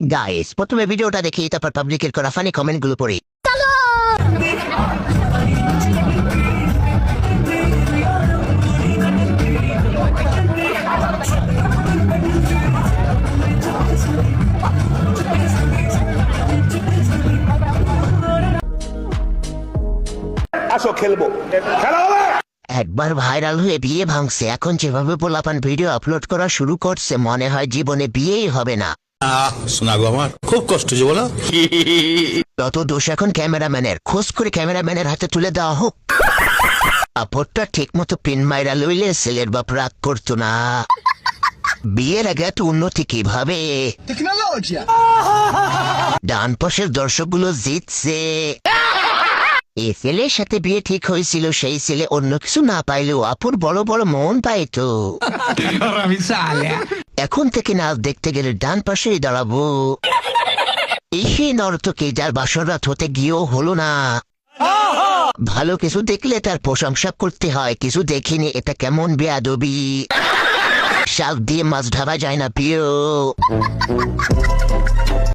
Guys প্রথমে ভিডিওটা দেখি তারপর পাবলিকের করা ফানি কমেন্টগুলো পড়ি। আসো খেলব। খেলা হবে! একবার ভাইরাল হয়ে বিয়ে ভাঙছে এখন যেভাবে পোলাপান ভিডিও আপলোড করা শুরু করছে মনে হয় জীবনে বিয়েই হবে না। শোনা গো আমার। খুব কষ্ট যে বলো। তত দোষ এখন ক্যামেরাম্যানের খোঁজ করে ক্যামেরাম্যানের হাতে তুলে দেওয়া হোক। ঠিক মতো পিন মাইরা লইলে ছেলের বাপ রাগ করতো না। বিয়ের আগে এত উন্নতি কীভাবে? ডান পাশের দর্শকগুলো জিতছে। এ ছেলের সাথে বিয়ে ঠিক হয়েছিল সেই ছেলে অন্য কিছু না পাইলেও আপুর বড় বড় মন পাইতো। এখন থেকে না দেখতে গেলে ডান পাশেই দাঁড়াবো। এই নর্তকে, যার বাসরাত হতে গিয়েও হলো না। ভালো কিছু দেখলে তার প্রশংসা করতে হয়, কিছু দেখিনি, এটা কেমন বেয়াদবি। শাক দিয়ে মাছ ঢাবা যায় না, প্রিয়।